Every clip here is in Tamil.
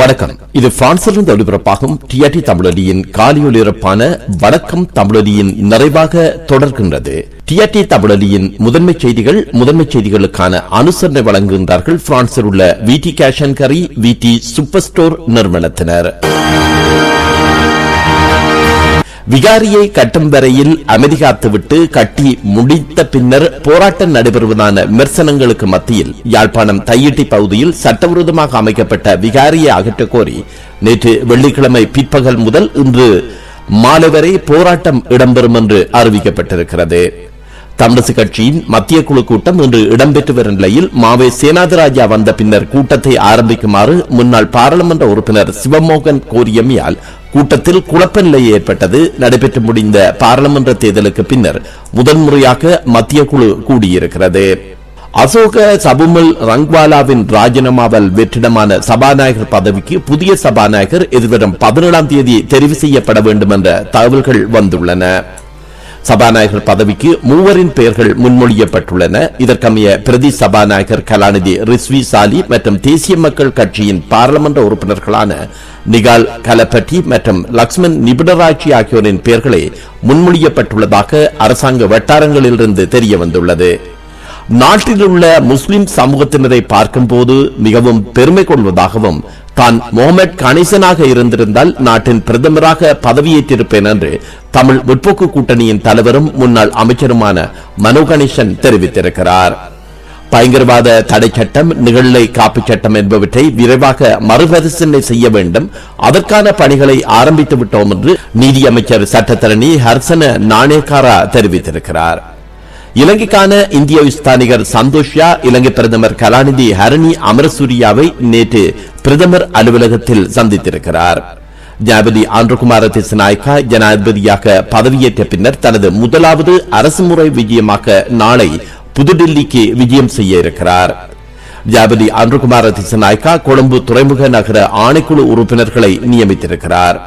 வணக்கம். இது பிரான்சிலிருந்து ஒளிபரப்பாகும் டிஆர்டி தமிழொலியின் காலியொலிபரப்பான வணக்கம் தமிழொலியின் நிறைவாக தொடர்கின்றது. டிஆர்டி தமிழொலியின் முதன்மை செய்திகள் முதன்மை செய்திகளுக்கான அனுசரணை வழங்குகின்றார்கள் பிரான்சில் உள்ள விடி கேஷ் அண்ட் கரி விடி சூப்பர் ஸ்டோர் நிறுவனத்தினர். விகாரியை கட்டும் வரையில் அமைதி காத்துவிட்டு கட்டி முடித்த பின்னர் போராட்டம் நடைபெறுவதான விமர்சனங்களுக்கு மத்தியில் யாழ்ப்பாணம் தையிட்டி பகுதியில் சட்டவிரோதமாக அமைக்கப்பட்ட விகாரியை அகற்றக் கோரி நேற்று வெள்ளிக்கிழமை பிற்பகல் முதல் இன்று மாலை வரை போராட்டம் இடம்பெறும் என்று அறிவிக்கப்பட்டிருக்கிறது. தமிழிசு கட்சியின் மத்திய குழு கூட்டம் இன்று இடம்பெற்று வரும் நிலையில் மாவே சேனாதிராஜா வந்த பின்னர் கூட்டத்தை ஆரம்பிக்குமாறு முன்னாள் பாராளுமன்ற உறுப்பினர் சிவமோகன் கோரியமையால் கூட்டத்தில் குழப்ப நிலை ஏற்பட்டது. நடைபெற்று முடிந்த பாராளுமன்ற தேர்தலுக்கு பின்னர் முதன்முறையாக மத்திய குழு கூடியிருக்கிறது. அசோக சபுமல் ரங்வாலாவின் ராஜினாமாவல் வெற்றிடமான சபாநாயகர் பதவிக்கு புதிய சபாநாயகர் எதிர்வரும் பதினேழாம் தேதி தெரிவு செய்யப்பட வேண்டும் என்ற தகவல்கள் வந்துள்ளன. சபாநாயகர் பதவிக்கு மூவரின் பெயர்கள் முன்மொழியப்பட்டுள்ளன. இதற்கமைய பிரதி சபாநாயகர் கலாநிதி ரிஸ்வி சாலி மற்றும் தேசிய மக்கள் கட்சியின் பாராளுமன்ற உறுப்பினர்களான நிகால் கலப்பட்டி மற்றும் லக்ஷ்மண் நிபுணராட்சி ஆகியோரின் பெயர்களே முன்மொழியப்பட்டுள்ளதாக அரசாங்க வட்டாரங்களிலிருந்து தெரிய வந்துள்ளது நாட்டில் உள்ள முஸ்லிம் சமூகத்தினரை பார்க்கும்போது மிகவும் பெருமை கொள்வதாகவும் தான் முகமது கணேசனாக இருந்திருந்தால் நாட்டின் பிரதமராக பதவியேற்றிருப்பேன் என்று தமிழ் முற்போக்கு கூட்டணியின் தலைவரும் முன்னாள் அமைச்சருமான மனோ கணேசன் தெரிவித்திருக்கிறார். பயங்கரவாத தடை சட்டம் நிகழ்நிலை காப்பு சட்டம் என்பவற்றை விரைவாக மறுபரிசீலனை செய்ய வேண்டும். அதற்கான பணிகளை ஆரம்பித்து விட்டோம் என்று நீதியமைச்சர் சட்டத்தரணி ஹர்சன நாணேகாரா தெரிவித்திருக்கிறார். இலங்கைக்கான இந்திய ஸ்தானிகர் சந்தோஷ்யா இலங்கை பிரதமர் கலாநிதி ஹரணி அமரசூரியாவை நேற்று பிரதமர் அலுவலகத்தில் சந்தித்திருக்கிறார். ஜனாதிபதி ஆந்திரகுமார திசநாயக்கா ஜனாதிபதியாக பதவியேற்ற பின்னர் தனது முதலாவது அரசுமுறை விஜயமாக நாளை புதுடில்லிக்கு விஜயம் செய்ய இருக்கிறார். ஜனாதிபதி ஆந்திரகுமார திசநாயக்கா கொழும்பு துறைமுக நகர ஆணைக்குழு உறுப்பினர்களை நியமித்திருக்கிறார்.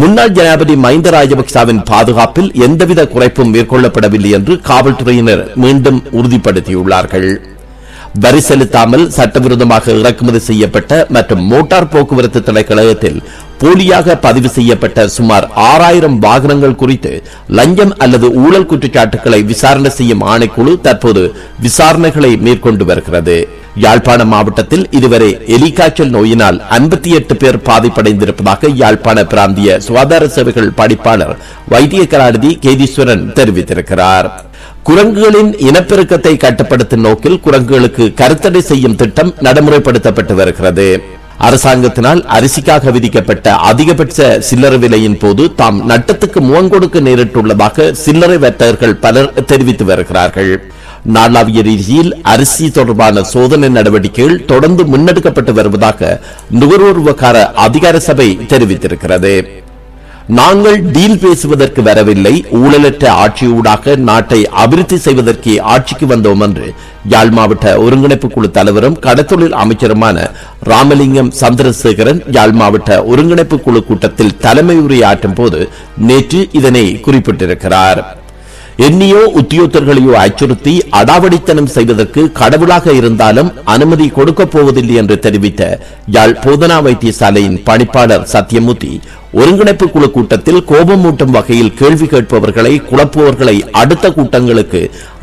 முன்னாள் ஜனாதிபதி மஹிந்த ராஜபக்சவின் பாதுகாப்பில் எந்தவித குறைப்பும் மேற்கொள்ளப்படவில்லை என்று காவல்துறையினர் மீண்டும் உறுதிப்படுத்தியுள்ளார்கள். வரி செலுத்தாமல் சட்டவிரோதமாக இறக்குமதி செய்யப்பட்ட மற்றும் மோட்டார் போக்குவரத்து தலைக்கழகத்தில் போலியாக பதிவு செய்யப்பட்ட சுமார் ஆறாயிரம் வாகனங்கள் குறித்து லஞ்சம் அல்லது ஊழல் குற்றச்சாட்டுகளை விசாரணை செய்யும் ஆணைக்குழு தற்போது விசாரணைகளை மேற்கொண்டு வருகிறது. யாழ்ப்பாணம் மாவட்டத்தில் இதுவரை எலிகாய்ச்சல் நோயினால் ஐம்பத்தி எட்டு பேர் பாதிப்படைந்திருப்பதாக யாழ்ப்பாண பிராந்திய சுகாதார சேவைகள் படிப்பாளர் வைத்திய கலாநிதி கேதீஸ்வரன் தெரிவித்திருக்கிறார். குரங்குகளின் இனப்பெருக்கத்தை கட்டுப்படுத்தும் நோக்கில் குரங்குகளுக்கு கருத்தடை செய்யும் திட்டம் நடைமுறைப்படுத்தப்பட்டு வருகிறது. அரசாங்கத்தினால் அரிசிக்காக விதிக்கப்பட்ட அதிகபட்ச சில்லறை விலையின் போது தாம் நட்டத்துக்கு முகங்கொடுக்க நேரிட்டுள்ளதாக சில்லறை வர்த்தகர்கள் பலர் தெரிவித்து வருகிறார்கள். நாளாவிய ரீதியில் அரிசி தொடர்பான சோதனை நடவடிக்கைகள் தொடர்ந்து முன்னெடுக்கப்பட்டு வருவதாக நுகர்வோர் விவகார அதிகார சபை தெரிவித்திருக்கிறது. நாங்கள் டீல் பேசுவதற்கு வரவில்லை. ஊழலற்ற ஆட்சியூடாக நாட்டை அபிவிருத்தி செய்வதற்கு ஆட்சிக்கு வந்தோம் என்று யாழ் மாவட்ட ஒருங்கிணைப்பு குழு தலைவரும் கடத்தொழில் அமைச்சருமான ராமலிங்கம் சந்திரசேகரன் யாழ் மாவட்ட ஒருங்கிணைப்பு குழு கூட்டத்தில் தலைமை உரையாற்றும் போது நேற்று இதனை குறிப்பிட்டிருக்கிறார். எண்ணியோ உத்தியோகர்களையோ அச்சுறுத்தி அடாவடித்தனம் செய்வதற்கு கடவுளாக இருந்தாலும் அனுமதி கொடுக்கப் போவதில்லை என்று தெரிவித்த யாழ் போதனா வைத்தியசாலையின் பணிப்பாளர் சத்யமூர்த்தி ஒருங்கிணைப்பு குழு கூட்டத்தில் கோபமூட்டும் வகையில் கேள்வி கேட்பவர்களை குழப்புவர்களை அடுத்த கூட்டங்களுக்கு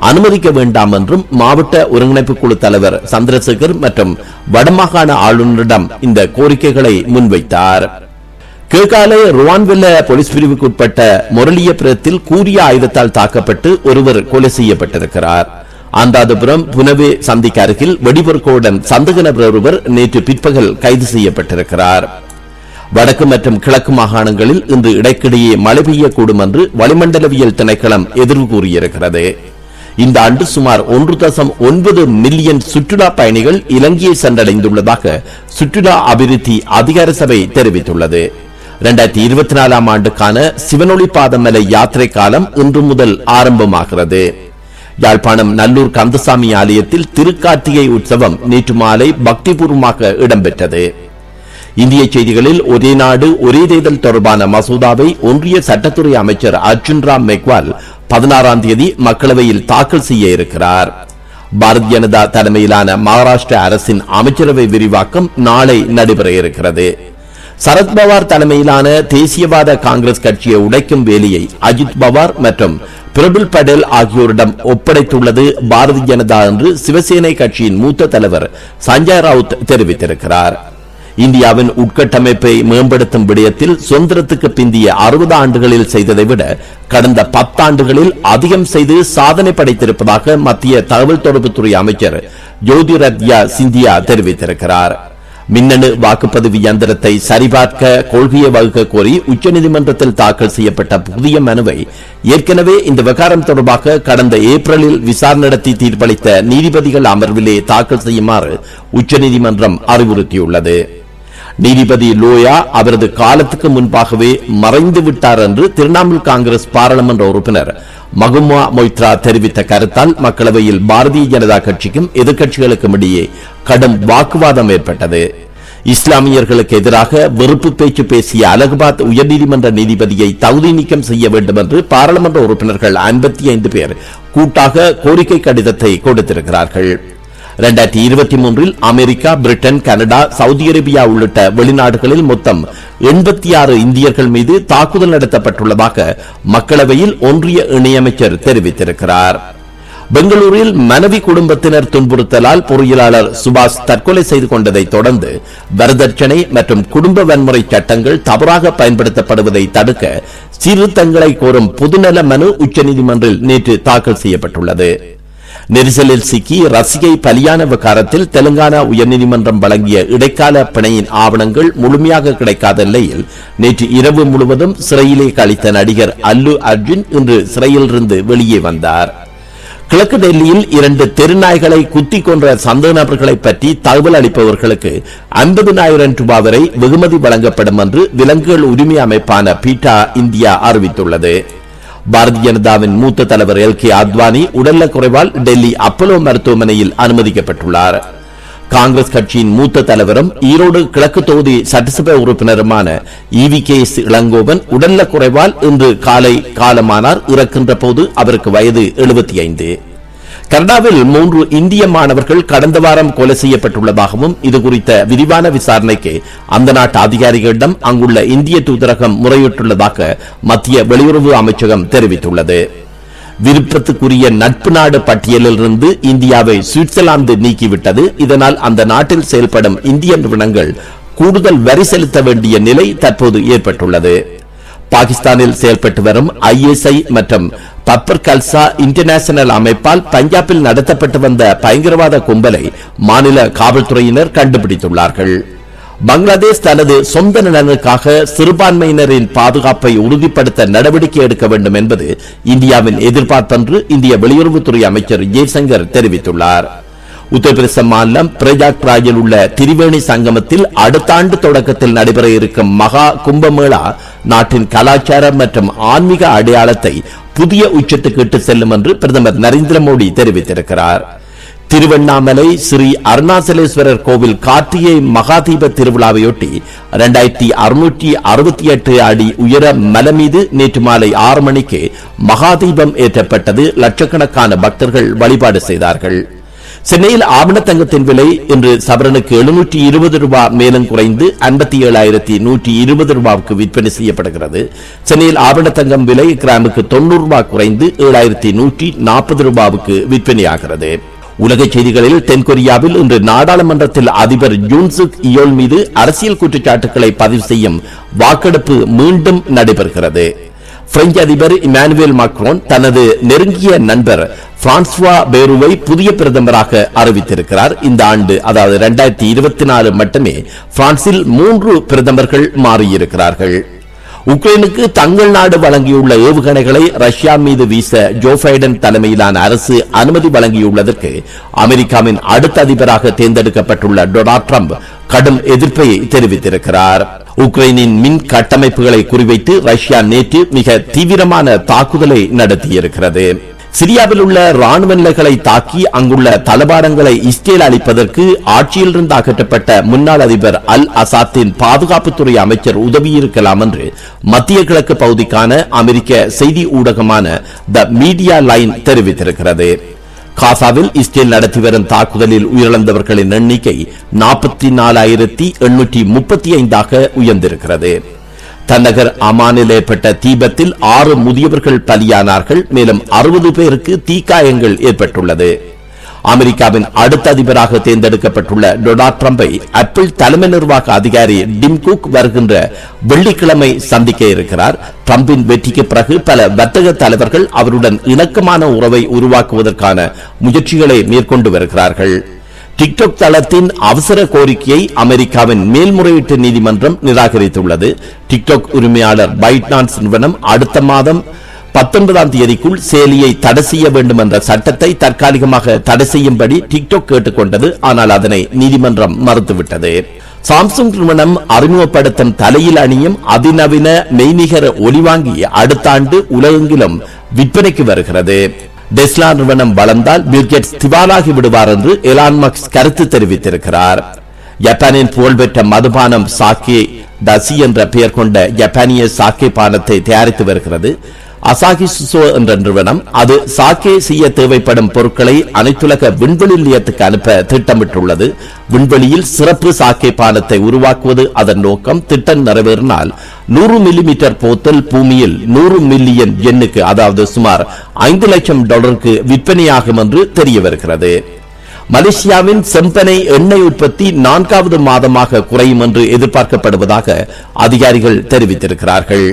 அனுமதிக்க வேண்டாம் என்றும் மாவட்ட ஒருங்கிணைப்பு குழு தலைவர் சந்திரசேகர் மற்றும் வடமாகாண ஆளுநரிடம் இந்த கோரிக்கைகளை முன்வைத்தார். கீழ்காலை ருவான்வெல்ல போலீஸ் பிரிவுக்கு உட்பட்ட முரளியபுரத்தில் கூறிய ஆயுதத்தால் தாக்கப்பட்டு ஒருவர் கொலை செய்யப்பட்டிருக்கிறார். அந்தாதபுரம் புனவே சந்திக்கு அருகில் வெடிபொருட்களுடன் சந்தக நபர் ஒருவர் நேற்று பிற்பகல் கைது செய்யப்பட்டிருக்கிறார். வடக்கு மற்றும் கிழக்கு மாகாணங்களில் இன்று இடைக்கிடையே மழை பெய்யக்கூடும் என்று வளிமண்டலவியல் திணைக்களம் எதிர்வு கூறியிருக்கிறது. இந்த ஆண்டு சுமார் ஒன்று தசம் ஒன்பது மில்லியன் சுற்றுலா பயணிகள் இலங்கையை சென்றடைந்துள்ளதாக சுற்றுலா அபிவிருத்தி அதிகார சபை தெரிவித்துள்ளது. இரண்டாயிரத்தி இருபத்தி நாலாம் ஆண்டுக்கான சிவனொளி பாதமலை யாத்திரை காலம் இன்று முதல் ஆரம்பமாகிறது. யாழ்ப்பாணம் நல்லூர் கந்தசாமி ஆலயத்தில் திருக்கார்த்திகை உற்சவம் நேற்று மாலை பக்திபூர்வமாக இடம்பெற்றது. இந்திய செய்திகளில் ஒரே நாடு ஒரே தேர்தல் தொடர்பான மசோதாவை ஒன்றிய சட்டத்துறை அமைச்சர் அர்ஜுன் ராம் மெக்வால் பதினாறாம் தேதி மக்களவையில் தாக்கல் செய்ய இருக்கிறார். பாரதிய ஜனதா தலைமையிலான மகாராஷ்டிர அரசின் அமைச்சரவை விரிவாக்கம் நாளை நடைபெற இருக்கிறது. சரத்பவார் தலைமையிலான தேசியவாத காங்கிரஸ் கட்சியை உடைக்கும் வேலையை அஜித் பவார் மற்றும் பிரபுல் படேல் ஆகியோரிடம் ஒப்படைத்துள்ளது பாரதிய ஜனதா என்று சிவசேனை கட்சியின் மூத்த தலைவர் சஞ்சய் ராவுத் தெரிவித்திருக்கிறார். இந்தியாவின் உட்கட்டமைப்பை மேம்படுத்தும் விடயத்தில் சுதந்திரத்துக்கு பிந்திய அறுபது ஆண்டுகளில் செய்ததை விட கடந்த பத்தாண்டுகளில் அதிகம் செய்து சாதனை படைத்திருப்பதாக மத்திய தகவல் தொடர்புத்துறை அமைச்சர் ஜோதிரத்யா சிந்தியா தெரிவித்திருக்கிறார். மின்னணு வாக்குப்பதிவு இயந்திரத்தை சரிபார்க்க கொள்கையை வகுக்க கோரி உச்சநீதிமன்றத்தில் தாக்கல் செய்யப்பட்ட புதிய மனுவை ஏற்கனவே இந்த விவகாரம் தொடர்பாக கடந்த ஏப்ரலில் விசாரணை நடத்தி தீர்ப்பளித்த நீதிபதிகள் அமர்விலே தாக்கல் செய்யுமாறு உச்சநீதிமன்றம் அறிவுறுத்தியுள்ளது. நீதிபதி லோயா அவரது காலத்துக்கு முன்பாகவே மறைந்து விட்டார் என்று திரிணாமுல் காங்கிரஸ் பாராளுமன்ற உறுப்பினர் மகுமா மொய்த்ரா தெரிவித்த கருத்தால் மக்களவையில் பாரதிய ஜனதா கட்சிக்கும் எதிர்க்கட்சிகளுக்கும் இடையே கடும் வாக்குவாதம் ஏற்பட்டது. இஸ்லாமியர்களுக்கு எதிராக வெறுப்பு பேச்சு பேசிய அலகாபாத் உயர்நீதிமன்ற நீதிபதியை தகுதி நீக்கம் செய்ய வேண்டும் என்று பாராளுமன்ற உறுப்பினர்கள் ஐம்பத்தி ஐந்து பேர் கூட்டாக கோரிக்கை கடிதத்தை கொடுத்திருக்கிறார்கள். இரண்டாயிரத்தி இருபத்தி மூன்றில் America Britain Canada Saudi Arabia உள்ளிட்ட வெளிநாடுகளில் மொத்தம் எண்பத்தி ஆறு இந்தியர்கள் மீது தாக்குதல் நடத்தப்பட்டுள்ளதாக மக்களவையில் ஒன்றிய இணையமைச்சர் தெரிவித்திருக்கிறார். பெங்களூரில் மனைவி குடும்பத்தினர் துன்புறுத்தலால் பொறியியலாளர் சுபாஷ் தற்கொலை செய்து கொண்டதை தொடர்ந்து வரதட்சணை மற்றும் குடும்ப வன்முறை சட்டங்கள் தவறாக பயன்படுத்தப்படுவதை தடுக்க சீர்திருத்தங்களை கோரும் பொதுநல மனு உச்சநீதிமன்றில் நேற்று தாக்கல் செய்யப்பட்டுள்ளது. நெரிசலில் சிக்கி ரசிகை பலியான விவகாரத்தில் தெலுங்கானா உயர்நீதிமன்றம் வழங்கிய இடைக்கால பிணையின் ஆவணங்கள் முழுமையாக கிடைக்காத நிலையில் நேற்று இரவு முழுவதும் சிறையிலே கழித்த நடிகர் அல்லு அர்ஜுன் இன்று சிறையிலிருந்து வெளியே வந்தார். கிழக்கு டெல்லியில் இரண்டு தெருநாய்களை குத்தி கொன்ற சந்தேக நபர்களை பற்றி தகவல் அளிப்பவர்களுக்கு ஐம்பதினாயிரம் ரூபாய் வரை வெகுமதி வழங்கப்படும் என்று விலங்குகள் உரிமை அமைப்பான பீட்டா இந்தியா அறிவித்துள்ளது. பாரதிய ஜனதாவின் மூத்த தலைவர் எல் கே அத்வானி உடல்நலக் குறைவால் டெல்லி அப்பலோ மருத்துவமனையில் அனுமதிக்கப்பட்டுள்ளார். காங்கிரஸ் கட்சியின் மூத்த தலைவரும் ஈரோடு கிழக்கு தொகுதி சட்டசபை உறுப்பினருமான இவி கே எஸ் இளங்கோவன் உடல்நலக் குறைவால் இன்று காலை காலமானார். இறக்கின்ற போது அவருக்கு வயது எழுபத்தி ஐந்து. கனடாவில் மூன்று இந்திய மாணவர்கள் கடந்த வாரம் கொலை செய்யப்பட்டுள்ளதாகவும் இது குறித்த விரிவான விசாரணைக்கு அந்த நாட்டு அதிகாரிகளிடம் அங்குள்ள இந்திய தூதரகம் முறையிட்டுள்ளதாக மத்திய வெளியுறவு அமைச்சகம் தெரிவித்துள்ளது. விருப்பத்துக்குரிய நட்பு நாடு பட்டியலில் இருந்து இந்தியாவை சுவிட்சர்லாந்து நீக்கிவிட்டது. இதனால் அந்த நாட்டில் செயல்படும் இந்திய நிறுவனங்கள் கூடுதல் வரி செலுத்த வேண்டிய நிலை தற்போது ஏற்பட்டுள்ளது. பாகிஸ்தானில் செயல்பட்டு வரும் ஐஎஸ்ஐ மற்றும் பப்பர் கல்சா இன்டர்நேஷனல் அமைப்பால் பஞ்சாபில் நடத்தப்பட்டு வந்த பயங்கரவாத கும்பலை மாநில காவல்துறையினர் கண்டுபிடித்துள்ளார்கள். பங்களாதேஷ் தனது சொந்த நலனுக்காக சிறுபான்மையினரின் பாதுகாப்பை உறுதிப்படுத்த நடவடிக்கை எடுக்க வேண்டும் என்பது இந்தியாவின் எதிர்பார்ப்பென்று இந்திய வெளியுறவுத்துறை அமைச்சர் ஜெய்சங்கர் தெரிவித்துள்ளார். உத்தரப்பிரதேச மாநிலம் பிரஜாக்ராஜில் உள்ள திரிவேணி சங்கமத்தில் அடுத்த ஆண்டு தொடக்கத்தில் நடைபெற இருக்கும் மகா கும்பமேளா நாட்டின் கலாச்சாரம் மற்றும் ஆன்மீக அடையாளத்தை புதிய உச்சத்துக்கு இட்டு செல்லும் என்று பிரதமர் நரேந்திர மோடி தெரிவித்திருக்கிறார். திருவண்ணாமலை ஸ்ரீ அருணாசலேஸ்வரர் கோவில் கார்த்திகை மகாதீப திருவிழாவையொட்டி இரண்டாயிரத்தி அறுநூற்றி அறுபத்தி எட்டு அடி உயர மலை மீது நேற்று மாலை ஆறு மணிக்கு மகாதீபம் ஏற்றப்பட்டது. லட்சக்கணக்கான பக்தர்கள் வழிபாடு செய்தார்கள். சென்னையில் ஆவண விலை இன்று சவரனுக்கு எழுநூற்றி இருபது ரூபாய் மேலும் குறைந்து ஐம்பத்தி ஏழாயிரத்தி நூற்றி இருபது ரூபாய்க்கு விற்பனை செய்யப்படுகிறது. சென்னையில் ஆவண விலை கிராமுக்கு தொண்ணூறு ரூபாய் குறைந்து ஏழாயிரத்தி நூற்றி நாற்பது ரூபாவுக்கு விற்பனையாகிறது. உலக செய்திகளில் தென்கொரியாவில் இன்று நாடாளுமன்றத்தில் அதிபர் ஜூன்சுக் இயோல் மீது அரசியல் குற்றச்சாட்டுகளை பதிவு செய்யும் வாக்கெடுப்பு மீண்டும் நடைபெறுகிறது. பிரெஞ்சு அதிபர் இமானுவேல் மாக்ரோன் தனது நெருங்கிய நண்பர் பிரான்ஸ்வா பேருவை புதிய பிரதமராக அறிவித்திருக்கிறார். இந்த ஆண்டு அதாவது இரண்டாயிரத்தி இருபத்தி நாலு மட்டுமே பிரான்சில் மூன்று பிரதமர்கள் மாறியிருக்கிறார்கள். உக்ரைனுக்கு தங்கள் நாடு வழங்கியுள்ள ஏவுகணைகளை ரஷ்யா மீது வீச ஜோ பைடன் தலைமையிலான அரசு அனுமதி வழங்கியுள்ளதற்கு அமெரிக்காவின் அடுத்த அதிபராக தேர்ந்தெடுக்கப்பட்டுள்ள டொனால்ட் ட்ரம்ப் கடும் எதிர்ப்பை தெரிவித்திருக்கிறார். உக்ரைனின் மின் கட்டமைப்புகளை குறிவைத்து ரஷ்யா நேற்று மிக தீவிரமான தாக்குதலை நடத்தியிருக்கிறது. சிரியாவில் உள்ள ராணுவ நிலைகளை தாக்கி அங்குள்ள தளபாடங்களை இஸ்ரேல் அளிப்பதற்கு ஆட்சியிலிருந்து அகற்றப்பட்ட முன்னாள் அதிபர் அல் அசாத்தின் பாதுகாப்புத்துறை அமைச்சர் உதவியிருக்கலாம் என்று மத்திய கிழக்கு பகுதிக்கான அமெரிக்க செய்தி ஊடகமான த மீடியா லைன் தெரிவித்திருக்கிறது. காசாவில் இஸ்ரேல் நடத்தி வரும் தாக்குதலில் உயிரிழந்தவர்களின் எண்ணிக்கை நாற்பத்தி நாலாயிரத்தி எண்ணூற்றி முப்பத்தி ஐந்தாக உயர்ந்திருக்கிறது. தன்னகர் அமானில் ஏற்பட்ட தீபத்தில் ஆறு முதியவர்கள் பலியானார்கள். மேலும் அறுபது பேருக்கு தீக்காயங்கள் ஏற்பட்டுள்ளது. அமெரிக்காவின் அடுத்த அதிபராக தேர்ந்தெடுக்கப்பட்டுள்ள டொனால்ட் ட்ரம்பை ஆப்பிள் தலைமை நிர்வாக அதிகாரி டிம் குக் வருகின்ற வெள்ளிக்கிழமை சந்திக்க இருக்கிறார். ட்ரம்பின் வெற்றிக்கு பிறகு பல வர்த்தக தலைவர்கள் அவருடன் இணக்கமான உறவை உருவாக்குவதற்கான முயற்சிகளை மேற்கொண்டு வருகிறார்கள். டிக்டாக் தளத்தின் அவசர கோரிக்கையை அமெரிக்காவின் மேல்முறையீட்டு நீதிமன்றம் நிராகரித்துள்ளது. டிக்டாக் உரிமையாளர் பைட்னான்ஸ் நிறுவனம் அடுத்த மாதம் பத்தொன்பதாம் தேதிக்குள் செயலியை தடை செய்ய வேண்டும் என்ற சட்டத்தை தற்காலிகமாக தடை செய்யும்படி டிக்டாக் கேட்டுக்கொண்டது. ஆனால் அதனை நீதிமன்றம் மறுத்துவிட்டது. சாம்சங் நிறுவனம் அறிமுகப்படுத்தும் தலையில் அணியும் அதிநவீன மெய்நிகர ஒலிவாங்கி அடுத்த ஆண்டு உலகெங்கிலும் விற்பனைக்கு வருகிறது. டெஸ்லா நிறுவனம் வளர்ந்தால் பில்கேட்ஸ் திவாலாகி விடுவார் என்று எலான் மக்ஸ் கருத்து தெரிவித்திருக்கிறார். ஜப்பானின் புகழ்பெற்ற மதுபானம் சாக்கே தசி என்ற பெயர் கொண்ட ஜப்பானிய சாக்கே பானத்தை தயாரித்து வருகிறது. அசாகி சுசோ என்ற நிறுவனம் அது சாக்கே செய்ய தேவைப்படும் பொருட்களை அனைத்துலக விண்வெளி நிலையத்துக்கு அனுப்ப திட்டமிட்டுள்ளது. விண்வெளியில் சிறப்பு சாக்கே பானத்தை உருவாக்குவது அதன் நோக்கம். திட்டம் நிறைவேறினால் நூறு மில்லிமீட்டர் போத்தல் பூமியில் நூறு மில்லியன் எண்ணுக்கு அதாவது சுமார் ஐந்து லட்சம் டாலருக்கு விற்பனையாகும் என்று தெரிய வருகிறது மலேசியாவின் செம்பனை எண்ணெய் உற்பத்தி நான்காவது மாதமாக குறையும் என்று எதிர்பார்க்கப்படுவதாக அதிகாரிகள் தெரிவித்திருக்கிறார்கள்.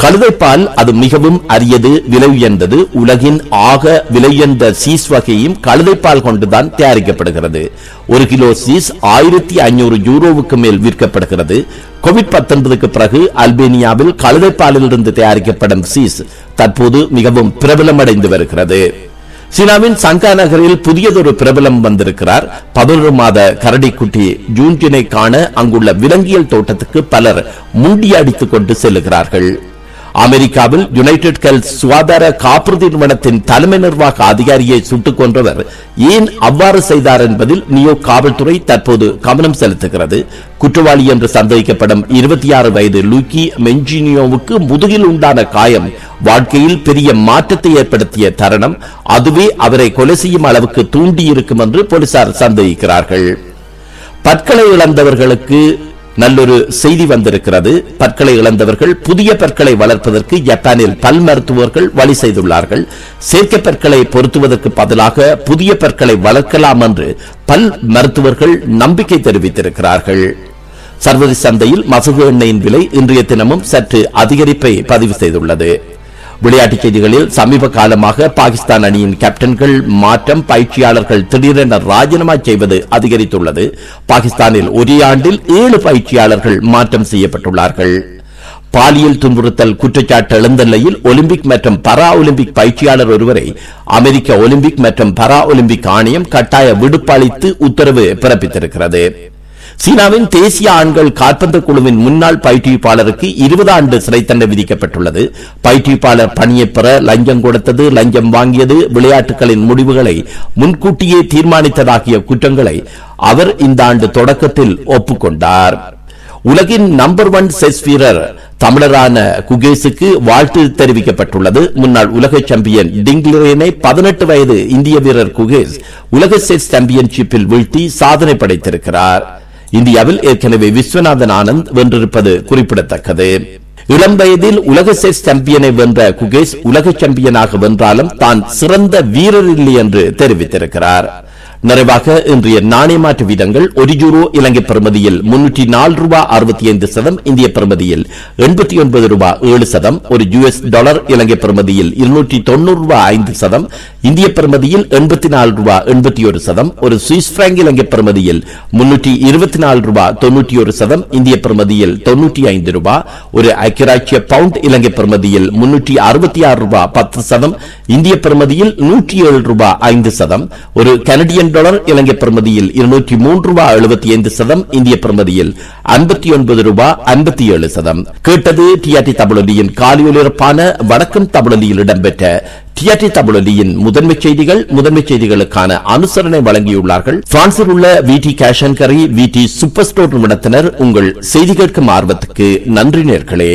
கழுதைப்பால் அது மிகவும் அரியது விலை உயர்ந்தது. உலகின் ஆக விலையுயர்ந்த சீஸ் வகையும் கழுதைப்பால் கொண்டுதான் தயாரிக்கப்படுகிறது. ஒரு கிலோ சீஸ் ஆயிரத்தி ஐநூறு யூரோவுக்கு மேல் விற்கப்படுகிறது. கோவிட் பத்தொன்பதுக்கு பிறகு அல்பேனியாவில் கழுதைப்பாலிலிருந்து தயாரிக்கப்படும் சீஸ் தற்போது மிகவும் பிரபலமடைந்து வருகிறது. சீனாவின் சங்கா நகரில் புதியதொரு பிரபலம் வந்திருக்கிறார். பதினொரு மாத கரடிக்குட்டி ஜூன்ஜினை காண அங்குள்ள விலங்கியல் தோட்டத்துக்கு பலர் முண்டியடித்துக் கொண்டு செல்லுகிறார்கள். அமெரிக்காவில் யுனைடெட் ஹெல்த் சுகாதார காப்புறுதி நிறுவனத்தின் தலைமை நிர்வாக அதிகாரியை சுட்டுக் கொன்றவர். ஏன் அவ்வாறு செய்தார் என்பதில் நியோ காவல்துறை தற்போது கவனம் செலுத்துகிறது. குற்றவாளி என்று சந்தேகிக்கப்படும் இருபத்தி ஆறு வயது லூக்கி மென்ஜினியோவுக்கு முதுகில் உண்டான காயம் வாழ்க்கையில் பெரிய மாற்றத்தை ஏற்படுத்திய தருணம். அதுவே அவரை கொலை செய்யும் அளவுக்கு தூண்டியிருக்கும் என்று போலீசார் சந்தேகிக்கிறார்கள். பற்களை இழந்தவர்களுக்கு நல்லொரு செய்தி வந்திருக்கிறது. பற்களை இழந்தவர்கள் புதிய பற்களை வளர்ப்பதற்கு ஜப்பானில் பல் மருத்துவர்கள் வழி செய்துள்ளார்கள். செயற்கை பற்களை பொருத்துவதற்கு பதிலாக புதிய பற்களை வளர்க்கலாம் என்று பல் மருத்துவர்கள் நம்பிக்கை தெரிவித்திருக்கிறார்கள். சர்வதேச சந்தையில் மசகு எண்ணெயின் விலை இன்றைய தினமும் சற்று அதிகரிப்பை பதிவு செய்துள்ளது. விளையாட்டுச் செய்திகளில் சமீப காலமாக பாகிஸ்தான் அணியின் கேப்டன்கள் மாற்றம் பயிற்சியாளர்கள் திடீரென ராஜினாமா செய்வது அதிகரித்துள்ளது. பாகிஸ்தானில் ஒரே ஆண்டில் ஏழு பயிற்சியாளர்கள் மாற்றம் செய்யப்பட்டுள்ளார்கள். பாலியல் துன்புறுத்தல் குற்றச்சாட்டு எழுந்த நிலையில் ஒலிம்பிக் மற்றும் பரா ஒலிம்பிக் பயிற்சியாளர் ஒருவரை அமெரிக்க ஒலிம்பிக் மற்றும் பரா ஒலிம்பிக் ஆணையம் கட்டாய விடுப்பளித்து உத்தரவு பிறப்பித்திருக்கிறது. சீனாவின் தேசிய ஆண்கள் கால்பந்து குழுவின் முன்னாள் பயிற்றுவிப்பாளருக்கு இருபது ஆண்டு சிறை தண்டனை விதிக்கப்பட்டுள்ளது. பயிற்றுவிப்பாளர் பணியை பெற லஞ்சம் கொடுத்தது லஞ்சம் வாங்கியது விளையாட்டுகளின் முடிவுகளை முன்கூட்டியே தீர்மானித்ததாகிய குற்றங்களை அவர் இந்த ஆண்டு தொடக்கத்தில் ஒப்புக்கொண்டார். உலகின் நம்பர் ஒன் செஸ் வீரர் தமிழரான குகேசுக்கு வாழ்த்து தெரிவிக்கப்பட்டுள்ளது. முன்னாள் உலக சாம்பியன் டிங்லிரேனை பதினெட்டு வயது இந்திய வீரர் குகேஸ் உலக செஸ் சாம்பியன்ஷிப்பில் வீழ்த்தி சாதனை படைத்திருக்கிறார். இந்தியாவில் ஏற்கனவே விஸ்வநாதன் ஆனந்த் வென்றிருப்பது குறிப்பிடத்தக்கது. இளம் வயதில் உலக செஸ் சாம்பியனை வென்ற குகேஷ் உலக சாம்பியனாக வென்றாலும் தான் சிறந்த வீரர் இல்லை என்று தெரிவித்திருக்கிறார். நிறைவாக இன்றைய நாணய மாற்று வீதங்கள் ஒரு யூரோ இலங்கை பெறுமதியில் முன்னூற்றி நாலு ரூபாய் அறுபத்தி ஐந்து சதம் இந்திய பெறுமதியில் எண்பத்தி ஒன்பது ரூபாய் ஏழு சதம் ஒரு யுஎஸ் டாலர் இலங்கை பெறுமதியில் இருநூற்றி தொண்ணூறு ரூபாய் ஐந்து சதம் இந்திய பெறுமதியில் எண்பத்தி நாலு ரூபாய் எண்பத்தி ஒரு சதம் ஒரு சுவிஸ் பிராங்க் இலங்கை பெறுமதியில் முன்னூற்றி இருபத்தி நாலு ரூபாய் தொன்னூற்றி ஒரு சதம் இந்திய பெறுமதியில் தொன்னூற்றி ஐந்து ரூபாய் ஒரு ஐக்கியராட்சிய பவுண்ட் இலங்கை பெறுமதியில் முன்னூற்றி அறுபத்தி ஆறு ரூபாய் பத்து சதம் இந்திய பெறுமதியில் நூற்றி ஏழு ரூபாய் ஐந்து சதம் ஒரு கனடியன் டாலர் இலங்கை பிரமதியில் இருநூற்றி மூன்று ரூபாய் எழுபத்தி ஐந்து சதம் இந்திய பிரமதியில் ஐம்பத்தி ஒன்பது ரூபாய் ஐம்பத்தி ஏழு சதம் கேட்டது டிஆர்டி தமிழொலியின் காலியொலிபரப்பான வடக்கும் தமிழொலியில் இடம்பெற்ற டிஆர்டி தமிழொலியின் முதன்மை செய்திகள் முதன்மை செய்திகளுக்கான அனுசரணை வழங்கியுள்ளார்கள். பிரான்சில் உள்ள V D cash and carry V D super store நிறுவனத்தினர் உங்கள் செய்தி கேட்கும் ஆர்வத்துக்கு நன்றி நேர்களே.